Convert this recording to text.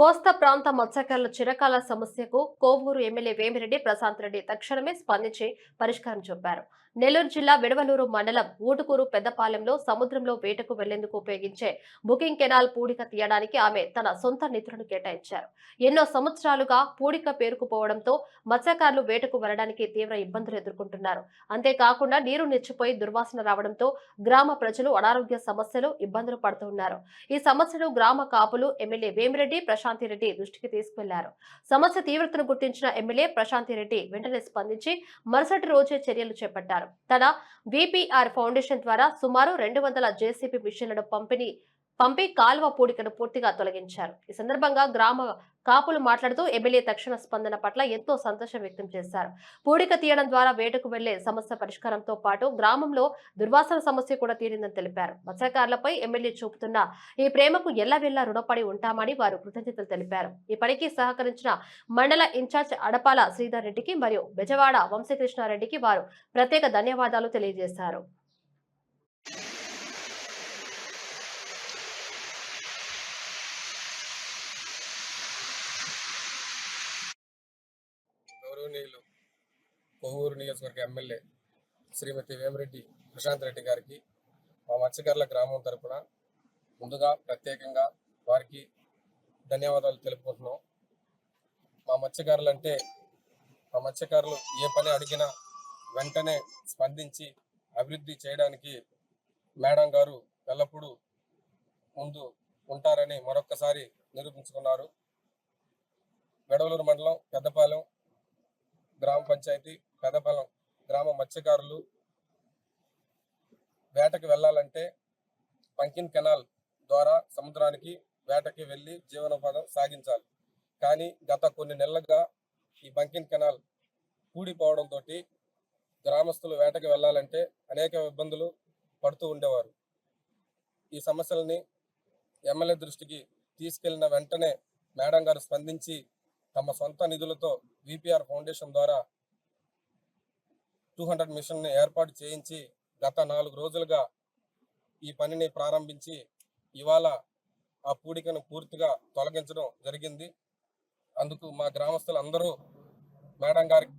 కోస్తా ప్రాంత మత్స్యకారుల చిరకాల సమస్యకు కోవూరు ఎమ్మెల్యే వేమిరెడ్డి ప్రశాంత్ రెడ్డి తక్షణమే స్పందించి పరిష్కారం చూపారు నెల్లూరు జిల్లా విడవలూరు మండలం ఊటుకూరు పెద్దపాలెంలో సముద్రంలో వేటకు వెళ్ళేందుకు ఉపయోగించే బుకింగ్ కెనాల్ పూడిక తీయడానికి ఆమె తన సొంత నిధులను కేటాయించారు. ఎన్నో సంవత్సరాలుగా పూడిక పేరుకుపోవడంతో మత్స్యకారులు వేటకు వెళ్ళడానికి తీవ్ర ఇబ్బందులు ఎదుర్కొంటున్నారు. అంతేకాకుండా నీరు నిచ్చిపోయి దుర్వాసన రావడంతో గ్రామ ప్రజలు అనారోగ్య సమస్యలు ఇబ్బందులు పడుతున్నారు. ఈ సమస్యను గ్రామ కాపులు ఎమ్మెల్యే వేమిరెడ్డి ప్రశాంత్ ప్రశాంతిరెడ్డి దృష్టికి తీసుకువెళ్ళారు సమస్య తీవ్రతను గుర్తించిన ఎమ్మెల్యే ప్రశాంతిరెడ్డి వెంటనే స్పందించి మరుసటి రోజే చర్యలు చేపట్టారు. తన విపిఆర్ ఫౌండేషన్ ద్వారా సుమారు రెండు వందల జేసీబీ మిషన్లను పంపిణీ పంపి కాలువ పూడికను పూర్తిగా తొలగించారు. ఈ సందర్భంగా గ్రామ కాపులు మాట్లాడుతూ ఎమ్మెల్యే తక్షణ స్పందన పట్ల ఎంతో సంతోషం వ్యక్తం చేశారు. పూడిక తీయడం ద్వారా వేటకు వెళ్ళే సమస్య పరిష్కారంతో పాటు గ్రామంలో దుర్వాసన సమస్య కూడా తీరిందని తెలిపారు. మత్స్యకారులపై ఎమ్మెల్యే చూపుతున్న ఈ ప్రేమకు ఎల్లవెల్లా రుణపడి ఉంటామని వారు కృతజ్ఞతలు తెలిపారు. ఈ పనికి సహకరించిన మండల ఇన్ఛార్జ్ అడపాల శ్రీధర్ రెడ్డికి మరియు బెజవాడ వంశీకృష్ణారెడ్డికి వారు ప్రత్యేక ధన్యవాదాలు తెలియజేశారు. గౌరవనీయులు కొవ్వూరు నియోజకవర్గ ఎమ్మెల్యే శ్రీమతి వేమిరెడ్డి ప్రశాంత్ రెడ్డి గారికి మా మత్స్యకారుల గ్రామం తరపున ముందుగా ప్రత్యేకంగా వారికి ధన్యవాదాలు తెలుపుకుంటున్నాం. మా మత్స్యకారులు అంటే మా మత్స్యకారులు ఏ పని అడిగినా వెంటనే స్పందించి అభివృద్ధి చేయడానికి మేడం గారు ఎల్లప్పుడూ ముందు ఉంటారని మరొక్కసారి నిరూపించుకున్నారు. వెడవలూరు మండలం పెద్దపాలెం గ్రామ పంచాయతీ పెదబలం గ్రామ మత్స్యకారులు వేటకి వెళ్ళాలంటే పంకిన్ కెనాల్ ద్వారా సముద్రానికి వేటకి వెళ్ళి జీవనోపాధం సాగించాలి. కానీ గత కొన్ని నెలలుగా ఈ బంకిన్ కెనాల్ కూడిపోవడంతో గ్రామస్తులు వేటకి వెళ్ళాలంటే అనేక ఇబ్బందులు పడుతూ ఉండేవారు. ఈ సమస్యలని ఎమ్మెల్యే దృష్టికి తీసుకెళ్ళిన వెంటనే మేడం గారు స్పందించి తమ సొంత నిధులతో విపిఆర్ ఫౌండేషన్ ద్వారా టూ హండ్రెడ్ మిషన్ని ఏర్పాటు చేయించి గత నాలుగు రోజులుగా ఈ పనిని ప్రారంభించి ఇవాళ ఆ పూడికను పూర్తిగా తొలగించడం జరిగింది. అందుకు మా గ్రామస్తులు అందరూ మేడం గారికి